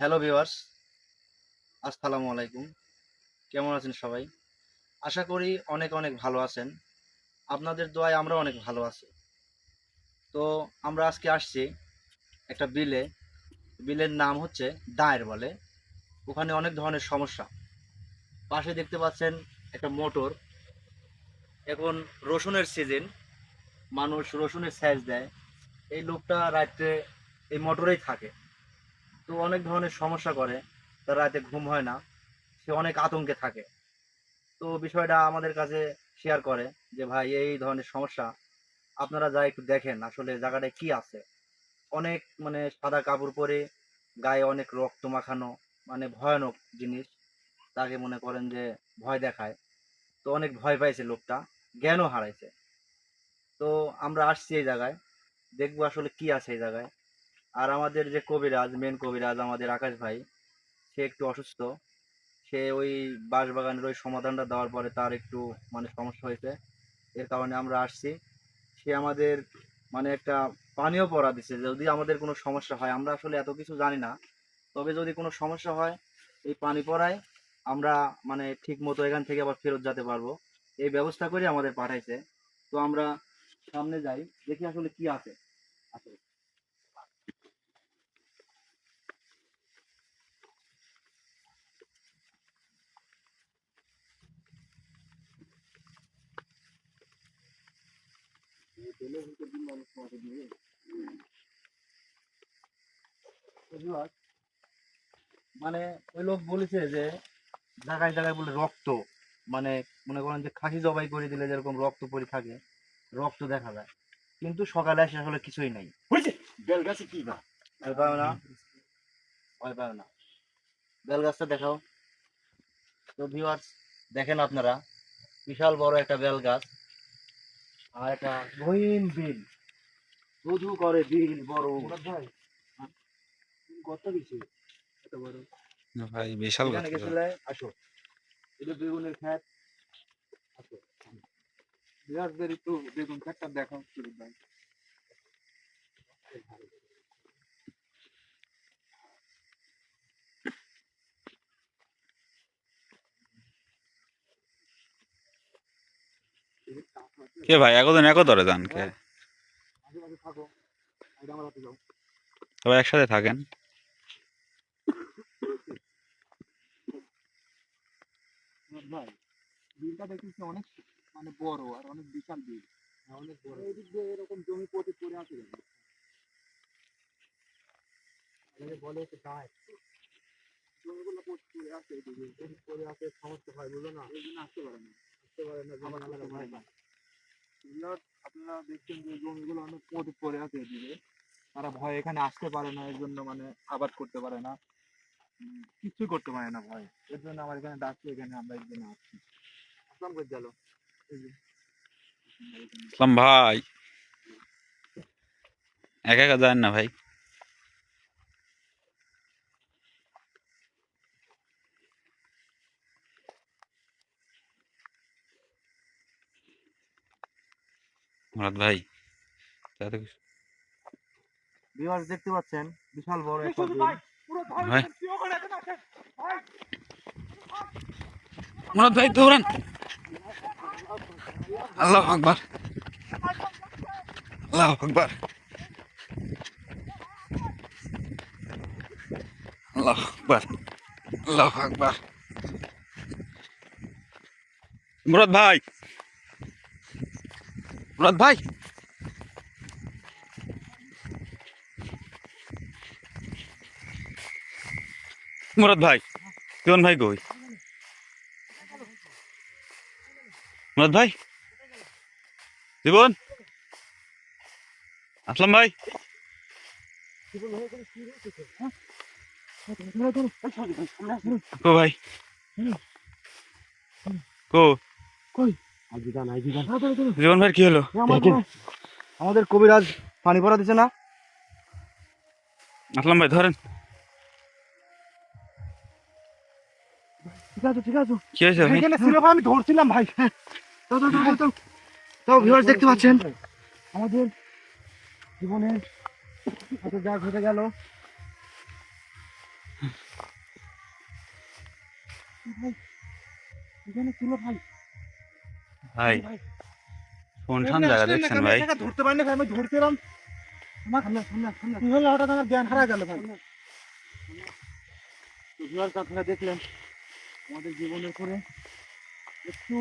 Hello viewers আসসালামু আলাইকুম। কেমন আছেন সবাই? আশা করি অনেক অনেক ভালো আছেন। আপনাদের দোয়ায় আমরা অনেক ভালো আছি। তো আমরা আজকে আসছি একটা বিলে। বিলের নাম হচ্ছে দায়ের বলে। ওখানে অনেক ধরনের সমস্যা। পাশে দেখতে পাচ্ছেন একটা মোটর। এখন রসুনের সিজন মানুষ রসুনের সাইজ দেয়। এই লোকটা রাত্রে এই মোটরেই থাকে। তো অনেক ধরনের সমস্যা করে। তার রাতে ঘুম হয় না। সে অনেক আতঙ্কে থাকে। তো বিষয়টা আমাদের কাছে শেয়ার করে যে, ভাই, এই ধরনের সমস্যা, আপনারা যা একটু দেখেন, আসলে জায়গাটায় কি আছে? অনেক মানে সাদা কাপড় পরে, গায়ে অনেক রক্ত মাখানো মানে ভয়ানক জিনিস। তাকে মনে করেন যে, ভয় দেখায়। তো অনেক ভয় পাইছে লোকটা, জ্ঞানও হারাইছে। তো আমরা আসছি এই জায়গায়, দেখব আসলে কি আছে এই জায়গায়। আর আমাদের যে কবিরাজ মেন কবিরাজ আমাদের আকাশ ভাই, সে একটু অসুস্থ। সে ওই বাঁশবাগানের ওই সমাধানটা দেওয়ার পরে তার একটু মানে সমস্যা হয়েছে। এর কারণে আমরা আসছি। সে আমাদের মানে একটা পানীয় পড়া দিছে। যদি আমাদের কোনো সমস্যা হয়, আমরা আসলে এত কিছু জানি না। তবে যদি কোনো সমস্যা হয়, এই পানি পড়ায় আমরা মানে ঠিক মতো এখান থেকে আবার ফেরত যেতে পারব। এই ব্যবস্থা করে আমাদের পাঠাইছে। তো আমরা সামনে যাই, দেখি আসলে কি আছে। আসলে মানে ওই লোক বলেছে যে জায়গায় জায়গায় বলে রক্ত মানে মনে করেন যে খাসি জবাই করে দিলে যেরকম রক্ত পরি থাকে রক্ত দেখা যায়। কিন্তু সকালে এসে আসলে কিছুই নাই। বেল গাছে কি না ভয় না? ভয় না। বেল গাছটা দেখাও। তো ভিউয়ার্স দেখেন আপনারা বিশাল বড় একটা বেল গাছ আর একটা মহিন বিল। ধু করে বিল বড়। ভাই কত দিছে এত বড়। না ভাই বিশাল কথা গেছিলে আসো। এটা বেগুনের খ্যাত আসো বিরাট দেরি তো বেগুন দেখো শুরু ভাই। কে ভাই? একদিন এক ধরে যান কে? যাও। সবাই একসাথে থাকেন। ভাই বিলটা দেখতেছি অনেক মানে বড় আর অনেক বিশাল বিল। অনেক বড়। এই দিক দিয়ে এরকম জমি পটে পড়ে আছে বলে তো তাই। জমিগুলো পড়ে আছে এদিকে পড়ে আছে সমস্যা হয় বুঝলো না? এই জন্য আসতে পারে না। আসতে পারে না। আপনারা দেখছেন যে জমিগুলো অনেক পদ পড়ে আছে এদিকে। তারা ভয় এখানে আসতে পারে না এর জন্য মানে আবাদ করতে পারে না। কিছু করতে পারে না ভয়। এর জন্য আমার এখানে ডাকছে, এখানে আমরা জন্য আসছি। আসলাম করে গেল ভাই। একা একা যান না ভাই। মুরাদ ভাই ভিউয়ার্স দেখতে পাচ্ছেন বিশাল বড় একটা ভাই। মুরাদ ভাই দৌড়ান। আল্লাহ আকবার। আল্লাহ আকবার। আল্লাহ আকবার। আল্লাহ আকবার। মুরাদ ভাই। মুরাদ ভাই মুরাদ ভাই কেমন ভাই কই মুরাদ ভাই জীবন আসলাম ভাই কো ভাই কো জীবন ভাই কি হলো? আমাদের কবিরাজ পানি পড়া দিছে না। আসলাম ভাই ধরেন। ঠিক আছে ঠিক আছে। কি হয়েছে এখানে ছিল আমি ধরছিলাম ভাই। দাও, দাও, দাও, দাও, দাও। তো ভিউয়ার্স দেখতে পাচ্ছেন। আমাদের জীবনে এত যা ঘটে গেল। ভাই এখানে ছিল ভাই। ভাই কোনখান জায়গা না, দেখছেন ভাই? ধরতে পারিনি ভাই আমি ধরছিলাম আমার হঠাৎ আমার জ্ঞান হারা গেল ভাই। আপনারা দেখলেন আমাদের জীবনের করে একটু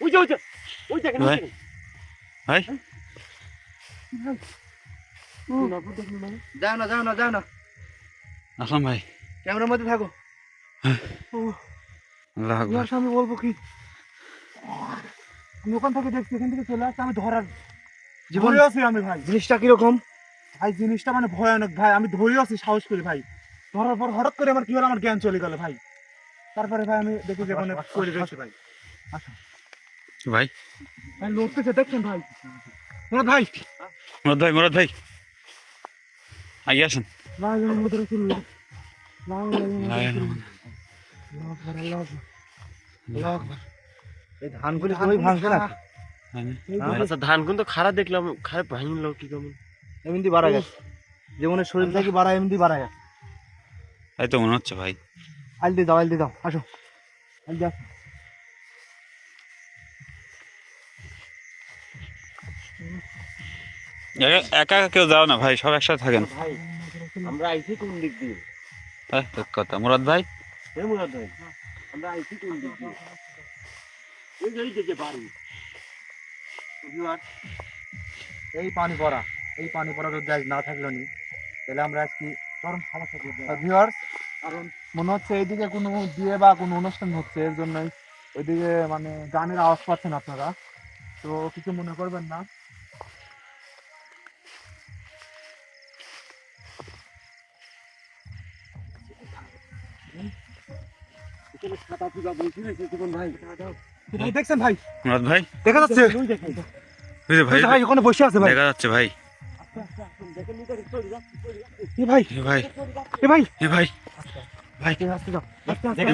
ওই যে ওই যে ওই দেখেন ভাই ভাই। যাও না যাও না যাও না। আসলাম ভাই। ক্যামেরার মধ্যে থাকো। আল্লাহ আকবার। ভিউয়ার্স আমি বলব কি আমি ওখান থেকে দেখছি এখান থেকে চলে আসছে আমি ধরার জীবন ধরে আছি আমি ভাই। জিনিসটা কীরকম? ভাই জিনিসটা মানে ভয়ানক ভাই আমি ধরে আছি সাহস করি ভাই। ধরার পর হঠাৎ করে আমার কি হলো? আমার জ্ঞান চলে গেল ভাই। তারপরে ভাই আমি দেখি যে ওখানে পড়ে রয়েছে ভাই। ভাই। ভাই লড়তেছে দেখছেন ভাই? মুরাদ ভাই। মুরাদ ভাই মুরাদ ভাই। আগে আসেন। লা ইলাহা ইল্লাল্লাহ রাসূলুল্লাহ এই ধানগুলি তুমি ভাঙছে না এই? যে- আচ্ছা ধান কিন্তু খারাপ দেখলাম খারাপ ভাঙিল কি কেমন? এমনি বাড়া গেছে। যেমন শরীর থেকে বাড়া এমনি বাড়া গেছে। তাই তো মনে হচ্ছে ভাই। আইল দিয়ে দাও আইল দিয়ে দাও আসো। আইল দিয়ে আসো। একা একা কেউ যাও না ভাই সব একসাথে থাকেন। ভাই আমরা আইছি কোন দিক দিয়ে? কথা মুরাদ ভাই। মুরাদ ভাই আমরা আইছি কোন দিক দিয়ে? এই পানি পড়া এই পানি পড়া যদি আজ না থাকল নি তাহলে আমরা আজকে চরম সমস্যা করব ভিউয়ার্স কারণ মনে হচ্ছে এইদিকে কোনো বিয়ে বা কোনো অনুষ্ঠান হচ্ছে এর জন্যই ওইদিকে মানে গানের আওয়াজ পাচ্ছেন আপনারা। তো কিছু মনে করবেন না। দেখছেন ভাই? মুরাদ ভাই? দেখা যাচ্ছে। ভাই ভাই ওখানে বসে আছে ভাই। দেখা যাচ্ছে ভাই। দেখেন নি করে চলে যাচ্ছে চলে যাচ্ছে এ ভাই। ভাই। ভাই। ভাই। ভাই আস্তে আস্তে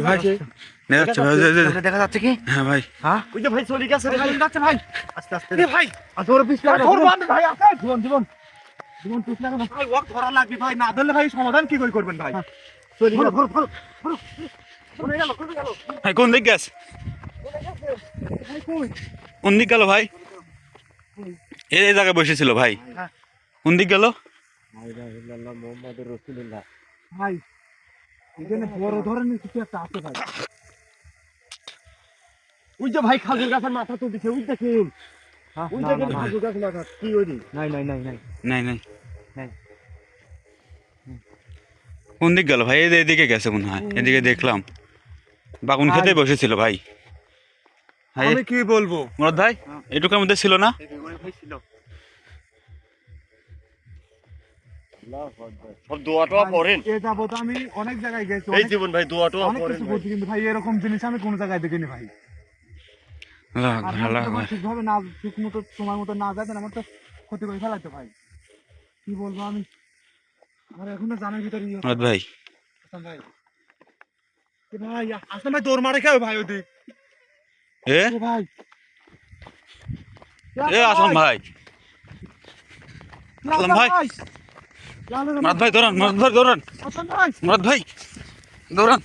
ভাই। দেখা যাচ্ছে ভাই কি? হ্যাঁ ভাই। ওই যে ভাই চলে গেছে যাচ্ছে ভাই। আস্তে আস্তে ভাই। ওর পিছনে ভাই, ধরবো আমি ভাই আছে জীবন জীবন। জীবন পিছনে ভাই ওয়াক ধরা লাগবে ভাই না ধরলে ভাই সমাধান কি করে করবেন ভাই? চলে গেল ভাই কোন দিক গেছে? ভাই কোন দিক গেল ভাই? এই জায়গায় বসেছিল ভাই। হ্যাঁ। কোন দিক গেল? ভাই এখানে বড় ধরনের কিছু একটা আছে ভাই। ওই যে ভাই খাজুর গাছের মাথা তো দিছে ওই দেখেন। ওই দেখেন না, না। খাজুর গাছের মাথা কি ওই নাই নাই নাই নাই। নাই নাই। নাই। কোন দিক গেল ভাই? এদিকে গেছে মনে হয়। এদিকে দেখলাম। বাগুন খেতে বসেছিল ভাই। আমি কি বলব? মুরাদ ভাই এটুকুর মধ্যে ছিল না? আমি অনেক জায়গায় গেছি এই জীবন ভাই কিন্তু ভাই। এরকম জিনিস আমি কোনো জায়গায় দেখিনি ভাই। ঠিকভাবে না ঠিক মতো সময় মতো না আমার তো ক্ষতি করে ফেলাইতো ভাই। কি বলব আমি? আমার এখনও জানার ভিতরে ইয়ে ভাই। ভাই আসলাম ভাই দৌড় মারে খেয়ে ভাই ওদিক? এ? ভাই। এ আসলাম ভাই। আসলাম ভাই। মুরাদ ভাই দৌড়ান মুরাদ ভাই দৌড়ান। মুরাদ ভাই দৌড়ান।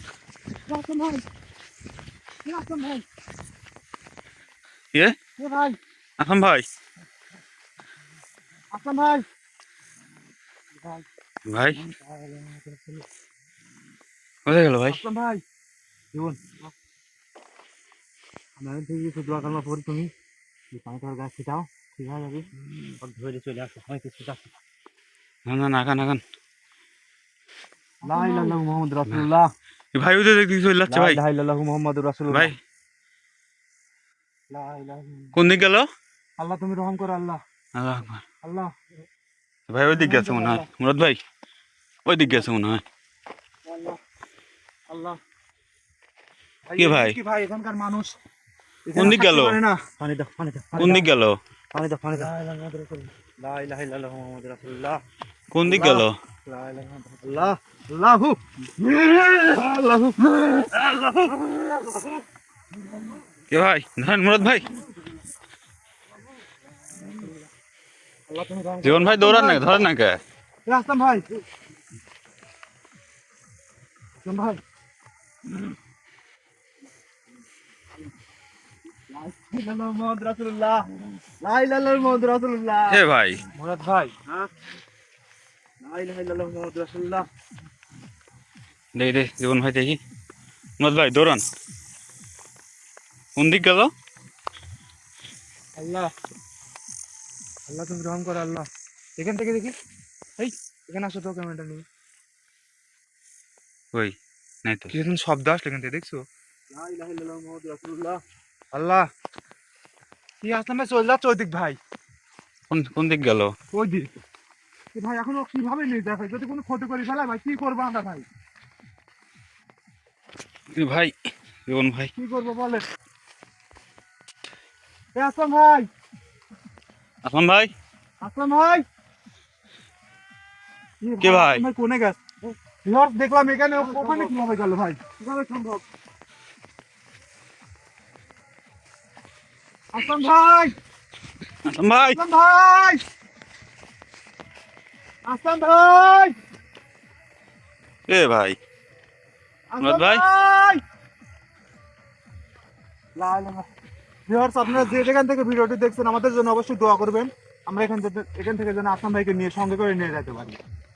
এ আসলাম ভাই। আসলাম ভাই। ভাই। কোথায় গেল ভাই। আসলাম ভাই। জীবন আমি থেকে কিছু দোয়া কালমা পড়ি তুমি এই পানি তোর গাছ ছিটাও ঠিক হয়ে যাবে ওর ধরে চলে আসো হয়তো সেটা না না নাগান নাগান লা ইলাহা ইল্লাল্লাহু মুহাম্মাদুর রাসূলুল্লাহ এ ভাই ওই যে দেখতে চলে যাচ্ছে লা ভাই ইলাহা ইল্লাল্লাহু মুহাম্মাদুর রাসূলুল্লাহ ভাই লা ইলাহা ইল্লাল্লাহ। কোন দিক গেল আল্লাহ তুমি রহম করো আল্লাহ আল্লাহ আকবার। আল্লাহ ভাই ওই দিক গেছে মনে হয় মুরাদ ভাই ওই দিক গেছে মনে হয় আল্লাহ আল্লাহ কে ভাই? কি ভাই এখানকার মানুষ? কোন দিক গেল? না। পানি দাও পানি দাও কোন দিক গেল? পানি দাও পানি দাও। লা ইলাহা ইল্লাল্লাহু মুহাম্মাদুর রাসূলুল্লাহ। কোন দিক গেল? লা ইলাহা ইল্লাল্লাহ আল্লাহু। আল্লাহু। কে ভাই? ধরেন মুরাদ ভাই? আল্লাহ জীবন ভাই দৌড়ান না ধরেন না কে করো। ভাই। ভাই। এ ভাই। মুরাদ ভাই হ্যাঁ? দেখি জীবন ভাই দেখি। মুরাদ ভাই দৌড়ান। কোন দিক গেল? আল্লাহ। আল্লাহ তুমি রহম করো আল্লাহ। এখান থেকে দেখি। এই এখানে আসো তো ক্যামেরাটা নিয়ে। ওই নাই তো। কীরকম শব্দ আসলো এখান থেকে দেখছ? আল্লাহ। কি আসলাম ভাই চল যাচ্ছে ওই দিক ভাই। কোন কোন দিক গেল? ওই দিক ভাই এখনও কীভাবে নেই দেখো? যদি কোনো ক্ষতি করে ফেলায় ভাই কি করব আমরা ভাই? ভাই জীবন ভাই। কি করব বলে আসলাম ভাই। আসলাম ভাই? আসলাম ভাই। কে ভাই? কোনে গেছ? দেখলাম এখানে ওখানে কীভাবে গেল ভাই? কীভাবে সম্ভব? আসলাম ভাই। আসলাম ভাই। আসলাম ভাই। আসলাম ভাই। এ ভাই। আসলাম ভাই? ভাই। ভিউয়ার্স আপনারা যে যেখান থেকে ভিডিওটি দেখছেন আমাদের জন্য অবশ্যই দোয়া করবেন। আমরা এখান থেকে এখান থেকে যেন আসলাম ভাইকে নিয়ে সঙ্গে করে নিয়ে যেতে পারি।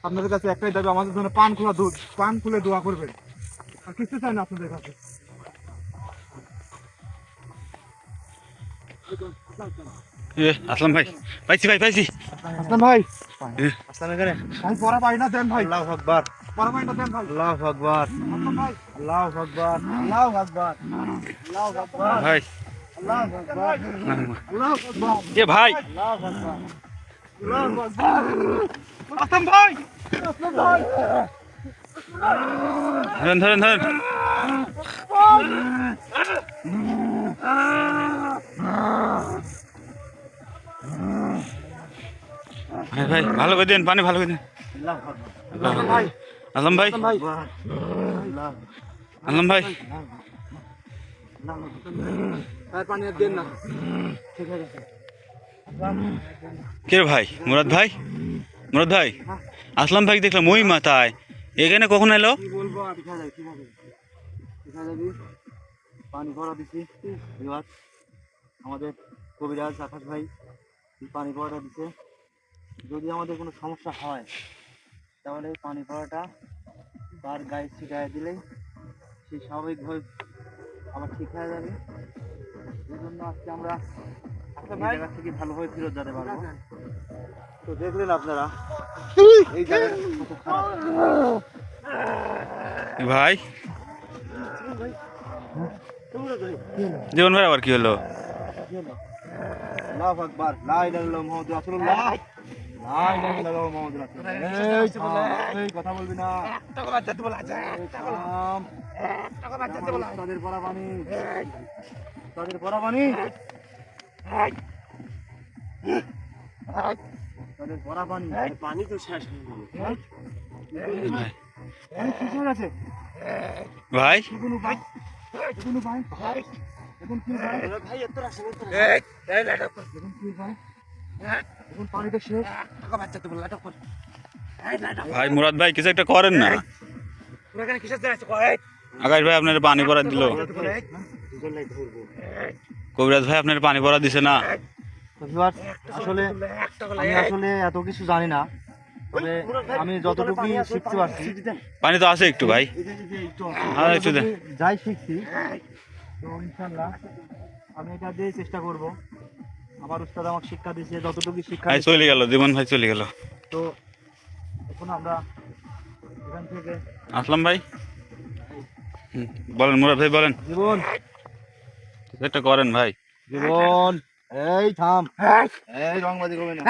আপনাদের কাছে একটাই দাবি আমাদের জন্য পান খোলা দুধ পান খুলে দোয়া করবেন। আর কিছু চাই না আপনাদের কাছে। আসলাম ভাই। পাইছি ভাই পাইছি। আসলাম ভাই। আসলাম এখানে ভাই পড়া পাই না দেন ভাই। আল্লাহ আকবার। পড়া পাই না দেন ভাই। আল্লাহ আকবার। আসলাম ভাই। আল্লাহ আকবার। আল্লাহ আকবার। আল্লাহ আকবার। ভাই। আল্লাহ আকবার। আল্লাহ আকবার এ ভাই। আল্লাহ আকবার। আসলাম ভাই। আসলাম ভাই। ধরেন ধরেন ধরেন। ভাই ভাই, ভালো করে দিন, পানি ভালো করে দিন। আকবার। ভাই। আসলাম ভাই। কে ভাই? মুরাদ ভাই? মুরাদ ভাই? আসলাম ভাই, দেখলাম ওই মাথায়। এখানে কখন এলো? পানি ভরা দিছি। আমাদের কবিরাজ আকাশ ভাই এই পানি ভরাটা দিছে যদি আমাদের কোনো সমস্যা হয় তাহলে এই পানি ভরাটা তার গায়ে ছিটায় দিলেই সে স্বাভাবিকভাবে আবার ঠিক হয়ে যাবে। এই জন্য আজকে আমরা জায়গা থেকে ভালোভাবে ফেরত যেতে পারব। তো দেখলেন আপনারা এই জায়গাটা কত খারাপ। ভাই। জীবন ভাই আবার কি হলো? আল্লাহু আকবার লা ইলাহা ইল্লাল্লাহু মুহাম্মাদুর রাসূলুল্লাহ লা ইলাহা ইল্লাল্লাহু মুহাম্মাদুর রাসূলুল্লাহ এই কথা বলবি না এই থাম। তাদের পরা পানি তাদের পরা পানি তাদের পরা পানি পানি তো শেষ হয়ে গেল ভাই পানি শেষ হয়ে? ভাই কি এখন কি এখন শেষ? ভাই মুরাদ ভাই কিছু একটা করেন না। আকাশ ভাই আপনার পানি পড়া দিল। কবিরাজ ভাই আপনার পানি পড়া দিছে না। আসলে আমি আসলে এত কিছু জানি না। আমি যতটুকুই শিখতে পারছি। পানি তো আছে একটু ভাই। আর একটু যাই শিখছি তো ইনশাল্লাহ আমি এটা দিয়ে চেষ্টা করব। আমার উস্তাদ আমাকে শিক্ষা দিয়েছে যতটুকু শিক্ষা চলে গেল জীবন ভাই চলে গেল। তো এখন আমরা এখান থেকে আসলাম ভাই। হুম, বলেন মুরাদ ভাই বলেন। জীবন। একটা করেন ভাই। জীবন। এই থাম। এই রংবাজি করবে না।